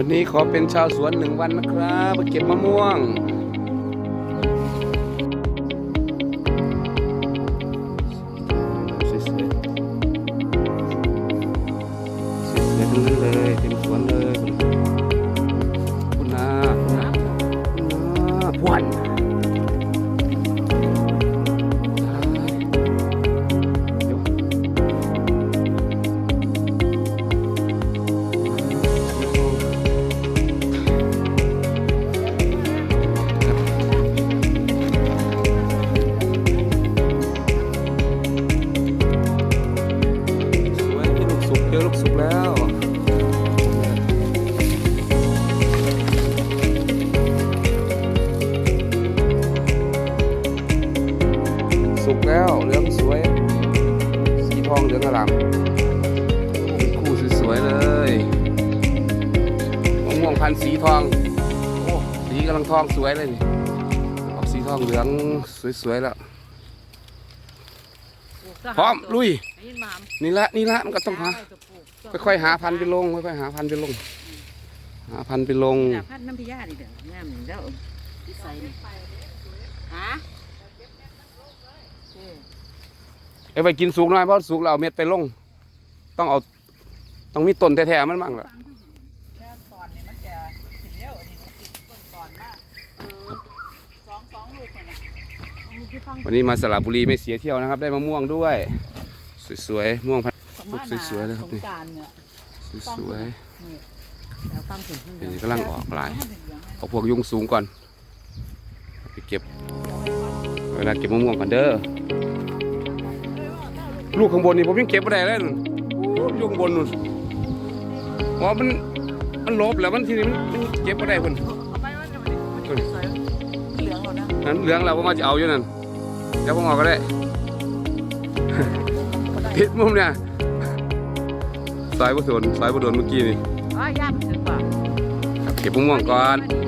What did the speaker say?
วันนี้ขอเป็นชาวสวนหนึ่งวันนะครับมาเก็บมะม่วง สุกแล้วเหลืองสวย สีทองเหลืองอลามโอ้เป็นคู่สวยๆเลยมะม่วงพันธุ์สีทองโอ้สีกำลังทองสวยเลยนี่ออกสีทองเหลืองสวยๆแล้วพร้อมลุยนี่มามนี่ละนี่ละมันก็ต้องหาค่อยๆหาพันธุ์ไปลงค่อยๆหาพันธุ์ไปลง หาพันธุ์ไปลงๆนี่พัดน้ำพิยาดิเด้องามนี่แล้วที่ใส่นี่ฮะเออ เอ้ยไปกินสุกหน่อยเพราะสุกเราเอาเม็ดไปลง ต้องเอาต้องมีต้นแท้ๆมันบ้างแหละตอนนี้มันจะถึงแล้วอันนี้มันติดต้นตอนมากเออสองสองลูกเนี่ยนะเอามือที่ฟังวันนี้มาสระบุรีไม่เสียเที่ยวนะครับ ได้มะม่วงด้วย สวยๆม่วงพันธุ์สงสวยๆเลยครับ สงกรารเนี่ยสวยแล้วฟังถึงๆนี่กำลังออกหลายเอาพวกยุงสูงก่อนเอาไปเก็บ เวลาเก็บมะม่วงก่อนเด้อ ลูกข้างบนนี่ผมยังเก็บไม่ได้เลยนู่นอู้ยุงบนนู่นเพราะมันมันลบแล้วมันทีนี้มันมันเก็บไม่ได้เพิ่นเอาไปว่าจะมันมันจะสวยเหลืองแล้วนะนั้นเหลืองเราผมว่าจะเอาอยู่นั่นเดี๋ยวผมเอาก็ได้ก็ได้ผิดมุมเนี่ยสายบุษนสายบุโดนเมื่อกี้นี่อะย่ามันถึงป่ะครับเก็บมะม่วงก่อนอั